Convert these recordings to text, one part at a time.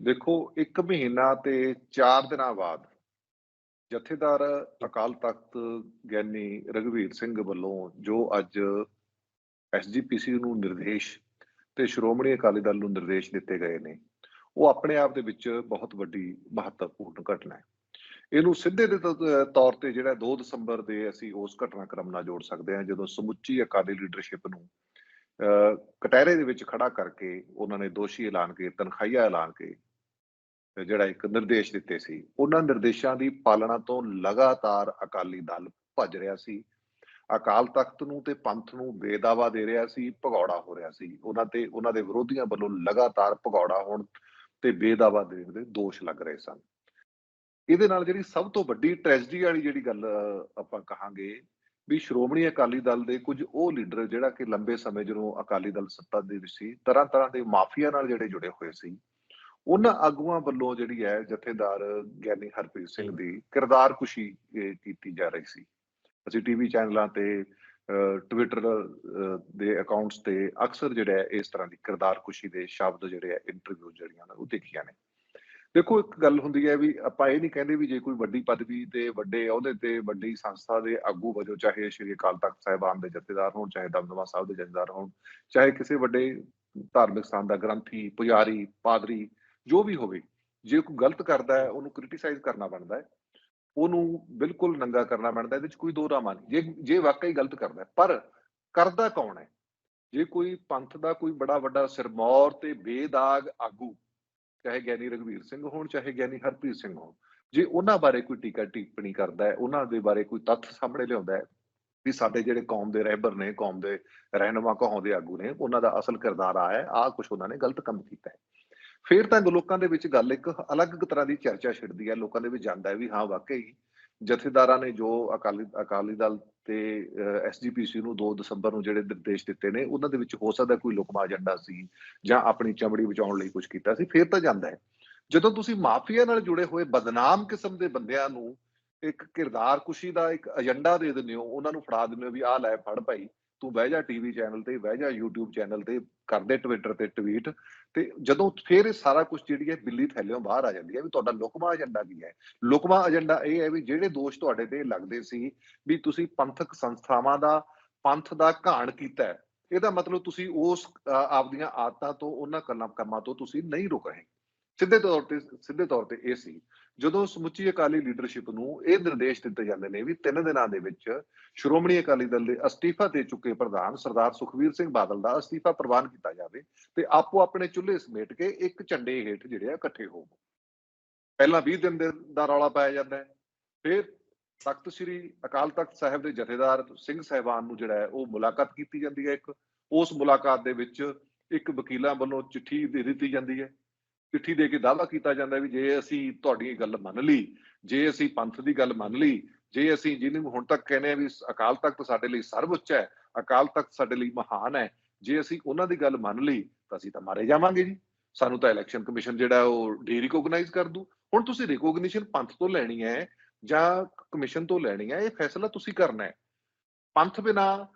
ਦੇਖੋ 1 ਮਹੀਨਾ ਤੇ 4 ਦਿਨਾਂ ਬਾਅਦ ਜਥੇਦਾਰ ਅਕਾਲ ਤਖਤ ਗਿਆਨੀ ਰਗਵੀਰ ਸਿੰਘ ਵੱਲੋਂ ਜੋ ਅੱਜ ਐਸਜੀਪੀਸੀ ਨੂੰ ਨਿਰਦੇਸ਼ ਤੇ ਸ਼੍ਰੋਮਣੀ ਅਕਾਲੀ ਦਲ ਨੂੰ ਨਿਰਦੇਸ਼ ਦਿੱਤੇ ਗਏ ਨੇ, ਉਹ ਆਪਣੇ ਆਪ ਦੇ ਵਿੱਚ ਬਹੁਤ ਵੱਡੀ ਮਹੱਤਵਪੂਰਨ ਘਟਨਾ ਹੈ। ਇਹਨੂੰ ਸਿੱਧੇ ਦੇ ਤੌਰ ਤੇ ਜਿਹੜਾ 2 ਦਸੰਬਰ ਦੇ ਅਸੀਂ ਉਸ ਘਟਨਾਕ੍ਰਮ ਨਾਲ ਜੋੜ ਸਕਦੇ ਹਾਂ, ਜਦੋਂ ਸਮੁੱਚੀ ਅਕਾਲੀ ਲੀਡਰਸ਼ਿਪ ਨੂੰ ਕਟਹਿਰੇ ਦੇ ਵਿੱਚ ਖੜਾ ਕਰਕੇ ਉਹਨਾਂ ਨੇ ਦੋਸ਼ੀ ਐਲਾਨ ਕੇ, ਤਨਖਾਹੀਆ ਐਲਾਨ ਕੇ, ਜਿਹੜਾ ਇੱਕ ਨਿਰਦੇਸ਼ ਦਿੱਤੇ ਸੀ, ਉਹਨਾਂ ਨਿਰਦੇਸ਼ਾਂ ਦੀ ਪਾਲਣਾ ਤੋਂ ਲਗਾਤਾਰ ਅਕਾਲੀ ਦਲ ਭੱਜ ਰਿਹਾ ਸੀ, ਅਕਾਲ ਤਖਤ ਨੂੰ ਤੇ ਪੰਥ ਨੂੰ ਬੇਦਾਵਾ ਦੇ ਰਿਹਾ ਸੀ, ਭਗੌੜਾ ਹੋ ਰਿਹਾ ਸੀ, ਉਹਨਾਂ ਤੇ, ਉਹਨਾਂ ਦੇ ਵਿਰੋਧੀਆਂ ਵੱਲੋਂ ਲਗਾਤਾਰ ਭਗੌੜਾ ਹੋਣ ਤੇ ਬੇਦਾਵਾ ਦੇਣ ਦੇ ਦੋਸ਼ ਲੱਗ ਰਹੇ ਸਨ। ਇਹਦੇ ਨਾਲ ਜਿਹੜੀ ਸਭ ਤੋਂ ਵੱਡੀ ਟ੍ਰੈਜਡੀ ਵਾਲੀ ਜਿਹੜੀ ਗੱਲ ਆਪਾਂ ਕਹਾਂਗੇ ਵੀ ਸ਼੍ਰੋਮਣੀ ਅਕਾਲੀ ਦਲ ਦੇ ਕੁਝ ਉਹ ਲੀਡਰ ਜਿਹੜਾ ਕਿ ਲੰਬੇ ਸਮੇਂ ਜਦੋਂ ਅਕਾਲੀ ਦਲ ਸੱਤਾ ਦੇ ਵਿੱਚ ਸੀ ਤਰ੍ਹਾਂ ਤਰ੍ਹਾਂ ਦੇ ਮਾਫੀਆ ਨਾਲ ਜਿਹੜੇ ਜੁੜੇ ਹੋਏ ਸੀ, ਉਹਨਾਂ ਆਗੂਆਂ ਵੱਲੋਂ ਜਿਹੜੀ ਹੈ ਜਥੇਦਾਰ ਗਿਆਨੀ ਹਰਪ੍ਰੀਤ ਸਿੰਘ ਦੀ ਕਿਰਦਾਰ ਕੁਸ਼ੀ ਕੀਤੀ ਜਾ ਰਹੀ ਸੀ। ਅਸੀਂ ਟੀਵੀ ਚੈਨਲਾਂ ਤੇ ਟਵਿੱਟਰ ਦੇ ਅਕਾਊਂਟਸ ਤੇ ਅਕਸਰ ਜਿਹੜਾ ਹੈ ਇਸ ਤਰ੍ਹਾਂ ਦੀ ਕਿਰਦਾਰ ਕੁਸ਼ੀ ਦੇ ਸ਼ਬਦ ਜਿਹੜੇ ਆ ਇੰਟਰਵਿਊ ਜਿਹੜੀਆਂ ਨੇ ਉਹ ਦੇਖੀਆਂ ਨੇ। ਦੇਖੋ, ਇੱਕ ਗੱਲ ਹੁੰਦੀ ਹੈ ਵੀ ਆਪਾਂ ਇਹ ਨਹੀਂ ਕਹਿੰਦੇ ਵੀ ਜੇ ਕੋਈ ਵੱਡੀ ਪਦਵੀ ਤੇ ਵੱਡੇ ਅਹੁਦੇ ਤੇ ਵੱਡੀ ਸੰਸਥਾ ਦੇ ਆਗੂ ਵਜੋਂ ਚਾਹੇ ਸ਼੍ਰੀ ਅਕਾਲ ਤਖਤ ਸਾਹਿਬਾਨ ਦੇ ਜਥੇਦਾਰ ਹੋਣ, ਚਾਹੇ ਦਮਦਮਾ ਸਾਹਿਬ ਦੇ ਜਥੇਦਾਰ ਹੋਣ, ਚਾਹੇ ਕਿਸੇ ਵੱਡੇ ਧਾਰਮਿਕ ਸਥਾਨ ਦਾ ਗ੍ਰੰਥੀ, ਪੁਜਾਰੀ, ਪਾਦਰੀ, ਜੋ ਵੀ ਹੋਵੇ, ਜੇ ਕੋਈ ਗਲਤ ਕਰਦਾ ਹੈ, ਉਹਨੂੰ ਕ੍ਰਿਟਿਸਾਈਜ਼ ਕਰਨਾ ਬਣਦਾ ਹੈ, ਉਹਨੂੰ ਬਿਲਕੁਲ ਨੰਗਾ ਕਰਨਾ ਬਣਦਾ ਇਹਦੇ ਵਿੱਚ ਕੋਈ ਦੋ ਰਾਮਾ ਨਹੀਂ। ਜੇ ਜੇ ਵਾਕਈ ਗਲਤ ਕਰਦਾ ਪਰ ਕਰਦਾ ਕੌਣ ਹੈ? ਜੇ ਕੋਈ ਪੰਥ ਦਾ ਕੋਈ ਬੜਾ ਵੱਡਾ ਸਿਰਮੌਰ ਤੇ ਬੇਦਾਗ ਆਗੂ ਚਾਹੇ ਗਿਆਨੀ ਰਗਵੀਰ ਸਿੰਘ ਹੋਣ, ਚਾਹੇ ਗਿਆਨੀ ਹਰਪ੍ਰੀਤ ਸਿੰਘ ਹੋਣ। ਜੇ ਉਹਨਾਂ ਬਾਰੇ ਕੋਈ ਟੀਕਾ ਟਿੱਪਣੀ ਕਰਦਾ ਹੈ, ਉਹਨਾਂ ਦੇ ਬਾਰੇ ਕੋਈ ਤੱਥ ਸਾਹਮਣੇ ਲਿਆਉਂਦਾ ਹੈ ਵੀ ਸਾਡੇ ਜਿਹੜੇ ਕੌਮ ਦੇ ਰਹਿਬਰ ਨੇ, ਕੌਮ ਦੇ ਰਹਿਨੁਮਾ ਕੌਮ ਦੇ ਆਗੂ ਨੇ, ਉਹਨਾਂ ਦਾ ਅਸਲ ਕਿਰਦਾਰ ਆ ਹੈ, ਆਹ ਕੁਝ ਉਹਨਾਂ ਨੇ ਗਲਤ ਕੰਮ ਕੀਤਾ ਹੈ। ਫਿਰ ਤਾਂ ਲੋਕਾਂ ਦੇ ਵਿੱਚ ਗੱਲ ਇੱਕ ਅਲੱਗ ਤਰ੍ਹਾਂ ਦੀ ਚਰਚਾ ਛਿੜਦੀ ਹੈ, ਲੋਕਾਂ ਦੇ ਵਿੱਚ ਜਾਂਦਾ ਹੈ ਵੀ ਹਾਂ, ਵਾਕਈ ਜਥੇਦਾਰਾਂ ਨੇ ਜੋ ਅਕਾਲੀ ਅਕਾਲੀ ਦਲ ਤੇ ਐਸਜੀਪੀਸੀ ਨੂੰ 2 ਦਸੰਬਰ ਨੂੰ ਜਿਹੜੇ ਨਿਰਦੇਸ਼ ਦਿੱਤੇ ਨੇ, ਉਹਨਾਂ ਦੇ ਵਿੱਚ ਹੋ ਸਕਦਾ ਕੋਈ ਲੁਕਮਾ ਏਜੰਡਾ ਸੀ ਜਾਂ ਆਪਣੀ ਚਮੜੀ ਬਚਾਉਣ ਲਈ ਕੁਝ ਕੀਤਾ ਸੀ, ਫਿਰ ਤਾਂ ਜਾਂਦਾ ਹੈ। ਜਦੋਂ ਤੁਸੀਂ ਮਾਫੀਆ ਨਾਲ ਜੁੜੇ ਹੋਏ ਬਦਨਾਮ ਕਿਸਮ ਦੇ ਬੰਦਿਆਂ ਨੂੰ ਇੱਕ ਕਿਰਦਾਰ ਕੁਸ਼ੀ ਦਾ ਇੱਕ ਏਜੰਡਾ ਦੇ ਦਿੰਦੇ ਹੋ, ਉਹਨਾਂ ਨੂੰ ਫੜਾ ਦਿੰਦੇ ਹੋ ਵੀ ਆਹ ਲੈ ਫੜ ਭਾਈ ਤੂੰ ਬਹਿ ਜਾ ਟੀਵੀ ਚੈਨਲ ਤੇ, ਬਹਿ ਜਾ YouTube ਚੈਨਲ ਤੇ, ਕਰਦੇ ਟਵਿੱਟਰ ਤੇ ਟਵੀਟ ਤੇ ਜਦੋਂ ਫਿਰ ਇਹ ਸਾਰਾ ਕੁਝ ਜਿਹੜੀ ਹੈ ਬਿੱਲੀ ਥੈਲਿਓਂ ਬਾਹਰ ਆ ਜਾਂਦੀ ਹੈ ਵੀ ਤੁਹਾਡਾ ਲੁਕਮਾ ਏਜੰਡਾ ਕੀ ਹੈ? ਲੁਕਮਾ ਏਜੰਡਾ ਇਹ ਹੈ ਵੀ ਜਿਹੜੇ ਦੋਸ਼ ਤੁਹਾਡੇ ਤੇ ਲੱਗਦੇ ਸੀ ਵੀ ਤੁਸੀਂ ਪੰਥਕ ਸੰਸਥਾਵਾਂ ਦਾ, ਪੰਥ ਦਾ ਘਾਣ ਕੀਤਾ ਹੈ, ਇਹਦਾ ਮਤਲਬ ਤੁਸੀਂ ਉਸ ਆਪਦੀਆਂ ਆਦਤਾਂ ਤੋਂ, ਉਹਨਾਂ ਕੰਮਾਂ ਕੰਮਾਂ ਤੋਂ ਤੁਸੀਂ ਨਹੀਂ ਰੁਕ ਰਹੇ। ਸਿੱਧੇ ਤੌਰ ਤੇ, ਸਿੱਧੇ ਤੌਰ ਤੇ ਇਹ ਸੀ। ਜਦੋਂ ਸਮੁੱਚੀ ਅਕਾਲੀ ਲੀਡਰਸ਼ਿਪ ਨੂੰ ਇਹ ਨਿਰਦੇਸ਼ ਦਿੱਤੇ ਜਾਂਦੇ ਨੇ ਵੀ ਤਿੰਨ ਦਿਨਾਂ ਦੇ ਵਿੱਚ ਸ਼੍ਰੋਮਣੀ ਅਕਾਲੀ ਦਲ ਦੇ ਅਸਤੀਫਾ ਦੇ ਚੁੱਕੇ ਪ੍ਰਧਾਨ ਸਰਦਾਰ ਸੁਖਵੀਰ ਸਿੰਘ ਬਾਦਲ ਦਾ ਅਸਤੀਫਾ ਪ੍ਰਵਾਨ ਕੀਤਾ ਜਾਵੇ ਤੇ ਆਪੋ ਆਪਣੇ ਚੁੱਲ੍ਹੇ ਸਮੇਟ ਕੇ ਇੱਕ ਝੰਡੇ ਹੇਠ ਜਿਹੜੇ ਆ ਇਕੱਠੇ ਹੋਵੋ। ਪਹਿਲਾਂ 20 ਦਿਨ ਦੇ ਦਾ ਰੌਲਾ ਪਾਇਆ ਜਾਂਦਾ ਹੈ, ਫਿਰ ਤਖਤ ਸ੍ਰੀ ਅਕਾਲ ਤਖਤ ਸਾਹਿਬ ਦੇ ਜਥੇਦਾਰ ਸਿੰਘ ਸਹਿਬਾਨ ਨੂੰ ਜਿਹੜਾ ਹੈ ਉਹ ਮੁਲਾਕਾਤ ਕੀਤੀ ਜਾਂਦੀ ਹੈ ਇੱਕ। ਉਸ ਮੁਲਾਕਾਤ ਦੇ ਵਿੱਚ ਇੱਕ ਵਕੀਲਾਂ ਵੱਲੋਂ ਚਿੱਠੀ ਦੇ ਦਿੱਤੀ ਜਾਂਦੀ ਹੈ। ਚਿੱਠੀ ਦੇ ਕੇ ਦਾਅਵਾ ਕੀਤਾ ਜਾਂਦਾ ਵੀ ਜੇ ਅਸੀਂ ਤੁਹਾਡੀ ਗੱਲ ਮੰਨ ਲਈ, ਜੇ ਅਸੀਂ ਪੰਥ ਦੀ ਗੱਲ ਮੰਨ ਲਈ, ਜੇ ਅਸੀਂ ਜਿਹਨੂੰ ਹੁਣ ਤੱਕ ਕਹਿੰਦੇ ਆ ਵੀ ਅਕਾਲ ਤਖਤ ਸਾਡੇ ਲਈ ਸਰਵਉੱਚ ਹੈ, ਅਕਾਲ ਤਖਤ ਸਾਡੇ ਲਈ ਮਹਾਨ ਹੈ, ਜੇ ਅਸੀਂ ਉਹਨਾਂ ਦੀ ਗੱਲ ਮੰਨ ਲਈ ਤਾਂ ਅਸੀਂ ਤਾਂ ਮਾਰੇ ਜਾਵਾਂਗੇ ਜੀ। ਸਾਨੂੰ ਤਾਂ ਇਲੈਕਸ਼ਨ ਕਮਿਸ਼ਨ ਜਿਹੜਾ ਉਹ ਡੀ ਰਿਕੋਗਨਾਈਜ਼ ਕਰ ਦੂ। ਹੁਣ ਤੁਸੀਂ ਰਿਕੋਗਨੀਸ਼ਨ ਪੰਥ ਤੋਂ ਲੈਣੀ ਹੈ ਜਾਂ ਕਮਿਸ਼ਨ ਤੋਂ ਲੈਣੀ ਹੈ, ਇਹ ਫੈਸਲਾ ਤੁਸੀਂ ਕਰਨਾ ਹੈ। ਪੰਥ ਬਿਨਾ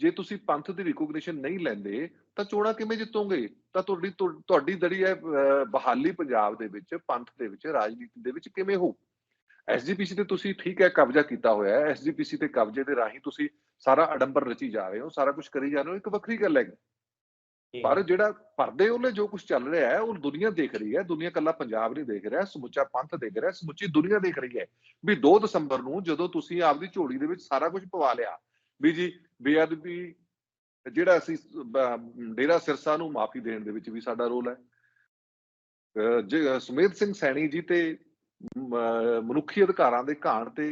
ਜੇ ਤੁਸੀਂ ਪੰਥ ਦੀ ਰਿਕੋਗਨੀਸ਼ਨ ਨਹੀਂ ਲੈਂਦੇ ਤਾਂ ਚੋਣਾਂ ਕਿਵੇਂ ਜਿੱਤੋਗੇ? ਤਾਂ ਤੁਹਾਡੀ ਤੁਹਾਡੀ ਜਿਹੜੀ ਹੈ ਬਹਾਲੀ ਪੰਜਾਬ ਦੇ ਵਿੱਚ ਪੰਥ ਦੇ ਵਿੱਚ ਰਾਜਨੀਤੀ ਦੇ ਵਿੱਚ ਕਿਵੇਂ ਹੋ ਐਸਜੀਪੀਸੀ ਤੇ ਤੁਸੀਂ ਠੀਕ ਹੈ ਕਬਜ਼ਾ ਕੀਤਾ ਹੋਇਆ ਹੈ। ਐਸਜੀਪੀਸੀ ਤੇ ਕਬਜ਼ੇ ਦੇ ਰਾਹੀਂ ਤੁਸੀਂ ਸਾਰਾ ਅਡੰਬਰ ਰਚੀ ਜਾ ਰਹੇ ਹੋ ਸਾਰਾ ਕੁਝ ਕਰੀ ਜਾ ਰਹੇ ਹੋ ਇੱਕ ਵੱਖਰੀ ਗੱਲ ਹੈ। ਪਰ ਜਿਹੜਾ ਪਰਦੇ ਉਹਲੇ ਜੋ ਕੁਝ ਚੱਲ ਰਿਹਾ ਹੈ ਉਹ ਦੁਨੀਆ ਦੇਖ ਰਹੀ ਹੈ ਦੁਨੀਆ ਕੱਲਾ ਪੰਜਾਬ ਨਹੀਂ ਦੇਖ ਰਿਹਾ ਸਮੁੱਚਾ ਪੰਥ ਦੇਖ ਰਿਹਾ ਸਮੁੱਚੀ ਦੁਨੀਆ ਦੇਖ ਰਹੀ ਹੈ। ਵੀ 2 ਦਸੰਬਰ ਨੂੰ ਜਦੋਂ ਤੁਸੀਂ ਆਪਦੀ ਝੋਲੀ ਦੇ ਵਿੱਚ ਸਾਰਾ ਕੁਝ ਪਵਾ ਲਿਆ ਵੀ ਜੀ ਬੇਅਦਬੀ ਜਿਹੜਾ ਅਸੀਂ ਡੇਰਾ ਸਿਰਸਾ ਨੂੰ ਮਾਫੀ ਦੇਣ ਦੇ ਵਿੱਚ ਵੀ ਸਾਡਾ ਰੋਲ ਹੈ। ਸੁਮੇਧ ਸਿੰਘ ਸੈਣੀ ਜੀ ਤੇ ਮਨੁੱਖੀ ਅਧਿਕਾਰਾਂ ਦੇ ਘਾਣ ਤੇ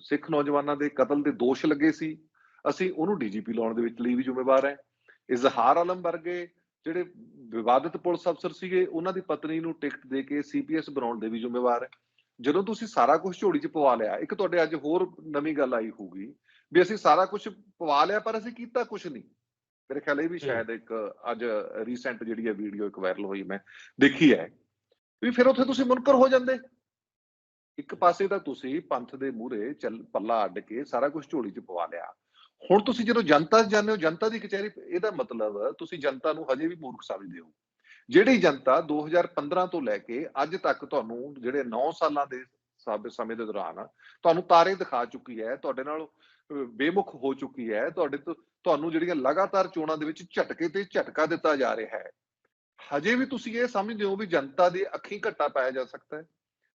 ਸਿੱਖ ਨੌਜਵਾਨਾਂ ਦੇ ਕਤਲ ਦੇ ਦੋਸ਼ ਲੱਗੇ ਸੀ। ਅਸੀਂ ਉਹਨੂੰ ਡੀਜੀਪੀ ਲਾਉਣ ਦੇ ਵਿੱਚ ਲਈ ਵੀ ਜ਼ਿੰਮੇਵਾਰ ਹੈ। ਇਜ਼ਹਾਰ ਆਲਮ ਵਰਗੇ ਜਿਹੜੇ ਵਿਵਾਦਿਤ ਪੁਲਿਸ ਅਫਸਰ ਸੀਗੇ, ਉਹਨਾਂ ਦੀ ਪਤਨੀ ਨੂੰ ਟਿਕਟ ਦੇ ਕੇ ਸੀਪੀਐਸ ਬਣਾਉਣ ਦੇ ਵੀ ਜ਼ਿੰਮੇਵਾਰ ਹੈ। ਜਦੋਂ ਤੁਸੀਂ ਸਾਰਾ ਕੁਝ ਝੋਲੀ 'ਚ ਪਵਾ ਲਿਆ, ਇੱਕ ਤੁਹਾਡੇ ਅੱਜ ਹੋਰ ਨਵੀਂ ਗੱਲ ਆਈ ਹੋਊਗੀ। ਵੀ ਅਸੀਂ ਸਾਰਾ ਕੁਝ ਪਵਾ ਲਿਆ ਪਰ ਅਸੀਂ ਕੀਤਾ ਕੁਝ ਨਹੀਂ। ਮੇਰੇ ਖਿਆਲ ਇਹ ਵੀ ਸ਼ਾਇਦ ਇੱਕ ਅੱਜ ਰੀਸੈਂਟ ਜਿਹੜੀ ਹੈ ਵੀਡੀਓ ਇੱਕ ਵਾਇਰਲ ਹੋਈ ਮੈਂ ਦੇਖੀ ਹੈ। ਵੀ ਫਿਰ ਉੱਥੇ ਤੁਸੀਂ ਮੁਨਕਰ ਹੋ ਜਾਂਦੇ। ਇੱਕ ਪਾਸੇ ਤਾਂ ਤੁਸੀਂ ਪੰਥ ਦੇ ਮੂਹਰੇ ਚੱਲ ਪੱਲਾ ਅੱਡ ਕੇ ਸਾਰਾ ਕੁਝ ਝੋਲੀ 'ਚ ਪਵਾ ਲਿਆ। ਹੁਣ ਤੁਸੀਂ ਜਦੋਂ ਜਨਤਾ 'ਚ ਜਾਂਦੇ ਹੋ ਜਨਤਾ ਦੀ ਕਚਹਿਰੀ ਇਹਦਾ ਮਤਲਬ ਤੁਸੀਂ ਜਨਤਾ ਨੂੰ ਹਜੇ ਵੀ ਮੂਰਖ ਸਮਝਦੇ ਹੋ। ਜਿਹੜੀ ਜਨਤਾ 2015 ਤੋਂ ਲੈ ਕੇ ਅੱਜ ਤੱਕ ਤੁਹਾਨੂੰ ਜਿਹੜੇ 9 ਸਾਲਾਂ ਦੇ ਸਾਬੇ ਸਮੇਂ ਦੇ ਦੌਰਾਨ ਤੁਹਾਨੂੰ ਤਾਰੇ ਦਿਖਾ ਚੁੱਕੀ ਹੈ ਤੁਹਾਡੇ ਨਾਲ ਅਹ, ਬੇਮੁਖ ਹੋ ਚੁੱਕੀ ਹੈ। ਤੁਹਾਡੇ ਤੋਂ ਤੁਹਾਨੂੰ ਜਿਹੜੀਆਂ ਲਗਾਤਾਰ ਚੋਣਾਂ ਦੇ ਵਿੱਚ ਝਟਕੇ ਤੇ ਝਟਕਾ ਦਿੱਤਾ ਜਾ ਰਿਹਾ ਹੈ। ਹਜੇ ਵੀ ਤੁਸੀਂ ਇਹ ਸਮਝਦੇ ਹੋ ਵੀ ਜਨਤਾ ਦੀ ਅੱਖੀਂ ਘੱਟਾ ਪਾਇਆ ਜਾ ਸਕਦਾ ਹੈ।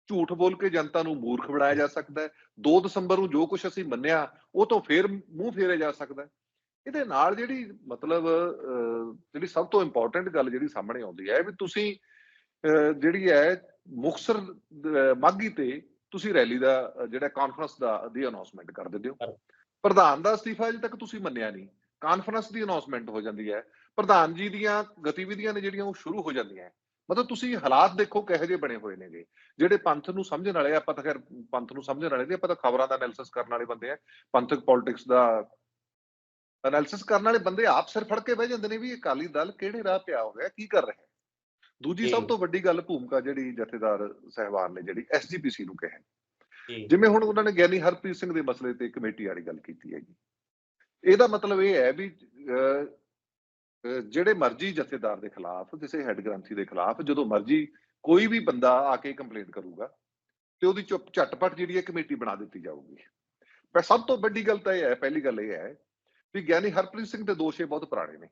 ਝੂਠ ਬੋਲ ਕੇ ਜਨਤਾ ਨੂੰ ਮੂਰਖ ਬਣਾਇਆ ਜਾ ਸਕਦਾ ਹੈ। 2 ਦਸੰਬਰ ਨੂੰ ਜੋ ਕੁਝ ਅਸੀਂ ਮੰਨਿਆ ਉਹ ਤੋਂ ਫੇਰ ਮੂੰਹ ਫੇਰਿਆ ਜਾ ਸਕਦਾ ਹੈ। ਇਹਦੇ ਨਾਲ ਜਿਹੜੀ ਮਤਲਬ ਜਿਹੜੀ ਸਭ ਤੋਂ ਇੰਪੋਰਟੈਂਟ ਗੱਲ ਜਿਹੜੀ ਸਾਹਮਣੇ ਆਉਂਦੀ ਹੈ ਵੀ ਤੁਸੀਂ ਜਿਹੜੀ ਹੈ ਮੁਕਸਰ ਅਹ, ਮਾਘੀ ਤੇ ਤੁਸੀਂ ਰੈਲੀ ਦਾ ਜਿਹੜਾ ਕਾਨਫਰੰਸ ਦਾ ਦੀ ਅਨਾਉਂਸਮੈਂਟ ਕਰ ਦਿੰਦੇ ਹੋ। ਪ੍ਰਧਾਨ ਦਾ ਅਸਤੀਫਾ ਅਜੇ ਤੱਕ ਤੁਸੀਂ ਮੰਨਿਆ ਨਹੀਂ। ਕਾਨਫਰੰਸ ਦੀ ਅਨਾਉਂਸਮੈਂਟ ਹੋ ਜਾਂਦੀ ਹੈ। ਪ੍ਰਧਾਨ ਜੀ ਦੀਆਂ ਗਤੀਵਿਧੀਆਂ ਨੇ ਜਿਹੜੀਆਂ ਉਹ ਸ਼ੁਰੂ ਹੋ ਜਾਂਦੀਆਂ ਹੈ। ਮਤਲਬ ਤੁਸੀਂ ਹਾਲਾਤ ਦੇਖੋ ਕਿਹੋ ਜਿਹੇ ਬਣੇ ਹੋਏ ਨੇਗੇ। ਜਿਹੜੇ ਪੰਥ ਨੂੰ ਸਮਝਣ ਵਾਲੇ ਆਪਾਂ ਤਾਂ ਖੈਰ ਪੰਥ ਨੂੰ ਸਮਝਣ ਵਾਲੇ ਨਹੀਂ ਆਪਾਂ ਤਾਂ ਖਬਰਾਂ ਦਾ ਐਨਾਲਿਸਿਸ ਕਰਨ ਵਾਲੇ ਬੰਦੇ ਆ। ਪੰਥਕ ਪੋਲਿਟਿਕਸ ਦਾ ਐਨਾਲਿਸਿਸ ਕਰਨ ਵਾਲੇ ਬੰਦੇ ਆਪ ਸਿਰ ਫੜ ਕੇ ਬਹਿ ਜਾਂਦੇ ਨੇ ਵੀ ਇਹ ਅਕਾਲੀ ਦਲ ਕਿਹੜੇ ਰਾਹ ਪਿਆ ਹੋਇਆ ਕੀ ਕਰ ਰਿਹਾ ਹੈ। ਦੂਜੀ ਸਭ ਜੀ। ਤੋਂ ਵੱਡੀ ਗੱਲ ਭੂਮਿਕਾ ਜਿਹੜੀ ਜਥੇਦਾਰ ਸਹਿਬਾਨ ਨੇ ਜਿਹੜੀ ਐਸਜੀਪੀਸੀ ਨੂੰ ਕਿਹਾ ਜੀ। ਜਿਵੇਂ ਹੁਣ ਉਹਨਾਂ ਨੇ ਗਿਆਨੀ ਹਰਪ੍ਰੀਤ ਸਿੰਘ ਦੇ ਮਸਲੇ ਤੇ ਕਮੇਟੀ ਵਾਲੀ ਗੱਲ ਕੀਤੀ ਹੈਗੀ ਇਹਦਾ ਮਤਲਬ ਇਹ ਹੈ ਵੀ ਜਿਹੜੇ ਮਰਜ਼ੀ ਜਥੇਦਾਰ ਦੇ ਖਿਲਾਫ ਕਿਸੇ ਹੈੱਡ ਗ੍ਰੰਥੀ ਦੇ ਖਿਲਾਫ ਜਦੋਂ ਮਰਜ਼ੀ ਕੋਈ ਵੀ ਬੰਦਾ ਆ ਕੇ ਕੰਪਲੇਂਟ ਕਰੂਗਾ ਤੇ ਉਹਦੀ ਚੁੱਪ ਝਟਪਟ ਜਿਹੜੀ ਹੈ ਕਮੇਟੀ ਬਣਾ ਦਿੱਤੀ ਜਾਊਗੀ। ਪਰ ਸਭ ਤੋਂ ਵੱਡੀ ਗੱਲ ਤਾਂ ਇਹ ਹੈ ਪਹਿਲੀ ਗੱਲ ਇਹ ਹੈ ਵੀ ਗਿਆਨੀ ਹਰਪ੍ਰੀਤ ਸਿੰਘ ਦੇ ਦੋਸ਼ੇ ਬਹੁਤ ਪੁਰਾਣੇ ਨੇ।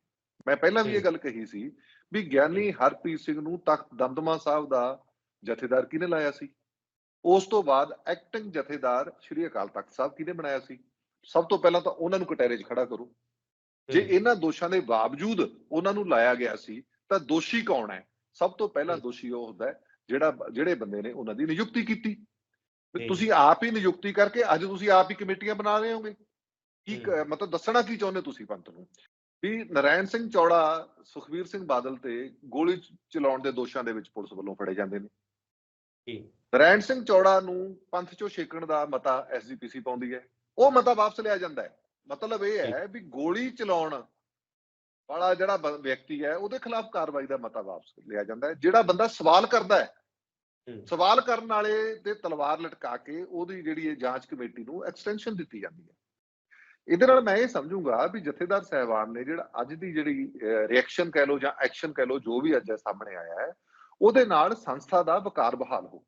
ਮੈਂ ਪਹਿਲਾਂ ਵੀ ਇਹ। ਗੱਲ ਕਹੀ ਸੀ ਵੀ ਗਿਆਨੀ ਹਰਪ੍ਰੀਤ ਸਿੰਘ ਨੂੰ ਤਖਤ ਦਮਦਮਾ ਸਾਹਿਬ ਦਾ ਜਥੇਦਾਰ ਕਿਹਨੇ ਲਾਇਆ ਸੀ? ਉਸ ਤੋਂ ਬਾਅਦ ਐਕਟਿੰਗ ਜਥੇਦਾਰ ਸ਼੍ਰੀ ਅਕਾਲ ਤਖਤ ਸਾਹਿਬ ਕਿਹਨੇ ਬਣਾਇਆ ਸੀ? ਸਭ ਤੋਂ ਪਹਿਲਾਂ ਤਾਂ ਉਹਨਾਂ ਨੂੰ ਕਟਹਿਰੇ 'ਚ ਖੜਾ ਕਰੋ। ਜੇ ਇਹਨਾਂ ਦੋਸ਼ਾਂ ਦੇ ਬਾਵਜੂਦ ਉਹਨਾਂ ਨੂੰ ਲਾਇਆ ਗਿਆ ਸੀ ਤਾਂ ਦੋਸ਼ੀ ਕੌਣ ਹੈ? ਸਭ ਤੋਂ ਪਹਿਲਾਂ। ਦੋਸ਼ੀ ਉਹ ਹੁੰਦਾ ਹੈ ਜਿਹੜਾ ਜਿਹੜੇ ਬੰਦੇ ਨੇ ਉਹਨਾਂ ਦੀ ਨਿਯੁਕਤੀ ਕੀਤੀ। ਤੁਸੀਂ ਆਪ ਹੀ ਨਿਯੁਕਤੀ ਕਰਕੇ ਅੱਜ ਤੁਸੀਂ ਆਪ ਹੀ ਕਮੇਟੀਆਂ ਬਣਾ ਰਹੇ ਹੋਗੇ। ਕੀ। ਮਤਲਬ ਦੱਸਣਾ ਕੀ ਚਾਹੁੰਦੇ ਤੁਸੀਂ ਪੰਥ ਨੂੰ? ਵੀ ਨਰਾਇਣ ਸਿੰਘ ਚੌੜਾ ਸੁਖਵੀਰ ਸਿੰਘ ਬਾਦਲ ਤੇ ਗੋਲੀ ਚਲਾਉਣ ਦੇ ਦੋਸ਼ਾਂ ਦੇ ਵਿੱਚ ਪੁਲਿਸ ਵੱਲੋਂ ਫੜੇ ਜਾਂਦੇ ਨੇ। ਜੀ। ਨਰਾਇਣ ਸਿੰਘ ਚੌੜਾ ਨੂੰ ਪੰਥ ਚੋਂ ਛੇਕਣ ਦਾ ਮਤਾ ਐਸਜੀਪੀਸੀ ਪਾਉਂਦੀ ਹੈ। ਉਹ ਮਤਾ ਵਾਪਸ ਲਿਆ ਜਾਂਦਾ ਹੈ। ਮਤਲਬ ਇਹ ਹੈ ਵੀ ਗੋਲੀ ਚਲਾਉਣ ਵਾਲਾ ਜਿਹੜਾ ਵਿਅਕਤੀ ਹੈ ਉਹਦੇ ਖਿਲਾਫ ਕਾਰਵਾਈ ਦਾ ਮਤਾ ਵਾਪਸ ਲਿਆ ਜਾਂਦਾ ਹੈ। ਜਿਹੜਾ ਬੰਦਾ ਸਵਾਲ ਕਰਦਾ ਹੈ ਸਵਾਲ ਕਰਨ ਵਾਲੇ ਤੇ ਤਲਵਾਰ ਲਟਕਾ ਕੇ ਉਹਦੀ ਜਿਹੜੀ ਇਹ ਜਾਂਚ ਕਮੇਟੀ ਨੂੰ ਐਕਸਟੈਂਸ਼ਨ ਦਿੱਤੀ ਜਾਂਦੀ ਹੈ। ਇਹਦੇ ਨਾਲ ਮੈਂ ਇਹ ਸਮਝੂੰਗਾ ਵੀ ਜਥੇਦਾਰ ਸਹਿਬਾਨ ਨੇ ਜਿਹੜਾ ਅੱਜ ਦੀ ਜਿਹੜੀ ਰਿਐਕਸ਼ਨ ਕਹਿ ਲਓ ਜਾਂ ਐਕਸ਼ਨ ਕਹਿ ਲਓ ਜੋ ਵੀ ਅੱਜ ਸਾਹਮਣੇ ਆਇਆ ਹੈ ਉਹਦੇ ਨਾਲ ਸੰਸਥਾ ਦਾ ਵਕਾਰ ਬਹਾਲ ਹੋ।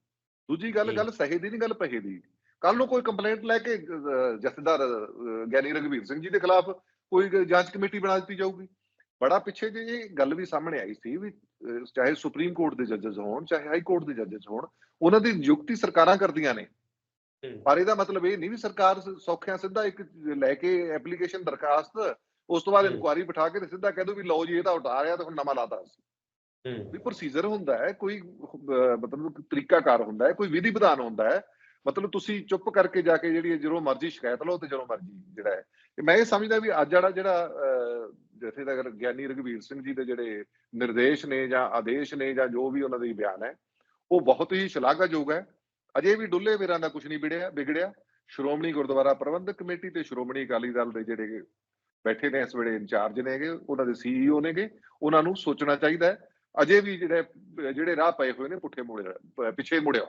ਦੂਜੀ ਗੱਲ। ਗੱਲ ਸਹੀ ਦੀ ਨਹੀਂ ਗੱਲ ਪਹੇ ਦੀ। ਕੱਲ ਨੂੰ ਕੋਈ ਕੰਪਲੇਂਟ ਲੈ ਕੇ ਜਥੇਦਾਰ ਗਿਆਨੀ ਰਘਵੀਰ ਸਿੰਘ ਜੀ ਦੇ ਖਿਲਾਫ ਕੋਈ ਜਾਂਚ ਕਮੇਟੀ ਬਣਾ ਦਿੱਤੀ ਜਾਊਗੀ। ਬੜਾ ਪਿੱਛੇ ਜੇ ਇਹ ਗੱਲ ਵੀ ਸਾਹਮਣੇ ਆਈ ਸੀ ਵੀ ਚਾਹੇ ਸੁਪਰੀਮ ਕੋਰਟ ਦੇ ਜੱਜਸ ਹੋਣ ਚਾਹੇ ਹਾਈ ਕੋਰਟ ਦੇ ਜੱਜਸ ਹੋਣ ਉਹਨਾਂ ਦੀ ਨਿਯੁਕਤੀ ਸਰਕਾਰਾਂ ਕਰਦੀਆਂ ਨੇ। ਪਰ ਇਹਦਾ ਮਤਲਬ ਇਹ ਨਹੀਂ ਵੀ ਸਰਕਾਰ ਸੌਖਿਆਂ ਸਿੱਧਾ ਇੱਕ ਲੈ ਕੇ ਐਪਲੀਕੇਸ਼ਨ ਦਰਖਾਸਤ ਉਸ ਤੋਂ ਬਾਅਦ। ਇਨਕੁਆਰੀ ਬਿਠਾ ਕੇ ਤੇ ਸਿੱਧਾ ਕਹਿ ਦੋ ਵੀ ਲਓ ਜੀ ਇਹ ਤਾਂ ਉਤਾਰ ਰਿਹਾ ਤੇ ਹੁਣ ਨਵਾਂ ਲਾਤਾ ਅਸੀਂ। ਵੀ ਪ੍ਰੋਸੀਜਰ ਹੁੰਦਾ ਹੈ ਕੋਈ ਮਤਲਬ ਤਰੀਕਾਕਾਰ ਹੁੰਦਾ ਹੈ ਕੋਈ ਵਿਧੀ ਵਿਧਾਨ ਹੁੰਦਾ ਹੈ। ਮਤਲਬ ਤੁਸੀਂ ਚੁੱਪ ਕਰਕੇ ਜਾ ਕੇ ਜਿਹੜੀ ਜਦੋਂ ਮਰਜ਼ੀ ਸ਼ਿਕਾਇਤ ਲਓ ਤੇ ਜਦੋਂ ਮਰਜ਼ੀ ਜਿਹੜਾ ਹੈ। ਮੈਂ ਇਹ ਸਮਝਦਾ ਵੀ ਅੱਜ ਜਿਹੜਾ ਜਿਹੜਾ ਅਹ, ਜਥੇਦਾਰ ਗਿਆਨੀ ਰਘਵੀਰ ਸਿੰਘ ਜੀ ਦੇ ਜਿਹੜੇ ਨਿਰਦੇਸ਼ ਨੇ ਜਾਂ ਆਦੇਸ਼ ਨੇ ਜਾਂ ਜੋ ਵੀ ਉਹਨਾਂ ਦੇ ਬਿਆਨ ਹੈ ਉਹ ਬਹੁਤ ਹੀ ਸ਼ਲਾਘਾਯੋਗ ਹੈ। ਅਜੇ ਵੀ ਡੁੱਲੇ ਵੀਰਾਂ ਦਾ ਕੁਝ ਨਹੀਂ ਵਿੜਿਆ, ਵਿਗੜਿਆ। ਸ਼੍ਰੋਮਣੀ ਗੁਰਦੁਆਰਾ ਪ੍ਰਬੰਧਕ ਕਮੇਟੀ ਤੇ ਸ਼੍ਰੋਮਣੀ ਅਕਾਲੀ ਦਲ ਦੇ ਜਿਹੜੇ ਬੈਠੇ ਨੇ ਇਸ ਵੇਲੇ ਇੰਚਾਰਜ ਨੇਗੇ, ਉਹਨਾਂ ਦੇ ਸੀਈਓ ਨੇਗੇ, ਉਹਨਾਂ ਨੂੰ ਸੋਚਣਾ ਚਾਹੀਦਾ ਹੈ। ਅਜੇ ਵੀ ਜਿਹੜੇ ਜਿਹੜੇ ਰਾਹ ਪਏ ਹੋਏ ਨੇ, ਪੁੱਠੇ ਮੁੜੇ, ਪਿੱਛੇ ਮੁੜਿਆ।